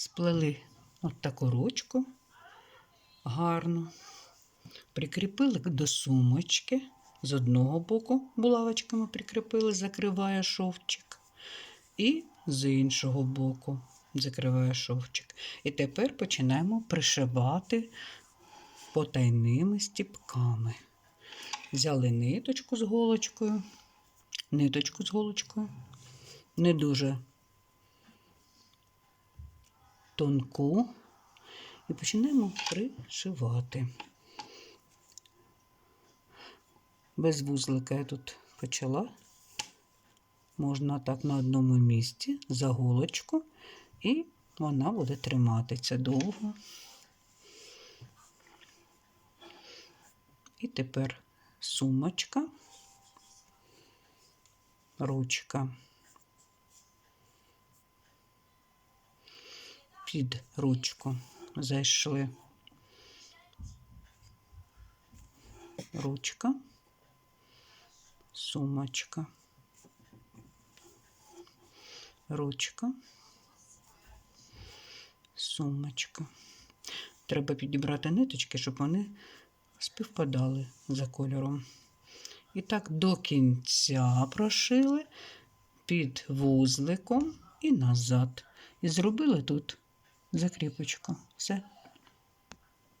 сплели от таку ручку гарну, прикріпили до сумочки. З одного боку булавочками прикріпили, закриває шовчик, і з іншого боку закриває шовчик. І тепер починаємо пришивати потайними стіпками. Взяли ниточку з голочкою, ниточку з голочкою, не дуже тонку, і починаємо пришивати. Без вузлика я тут почала. Можна так на одному місці за голочку, і вона буде триматися довго. І тепер сумочка, ручка. Під ручку зайшли ручка, сумочка, ручка, сумочка. Треба підібрати ниточки, щоб вони співпадали за кольором. І так до кінця прошили під вузликом і назад. І зробили тут закріпочку. Все.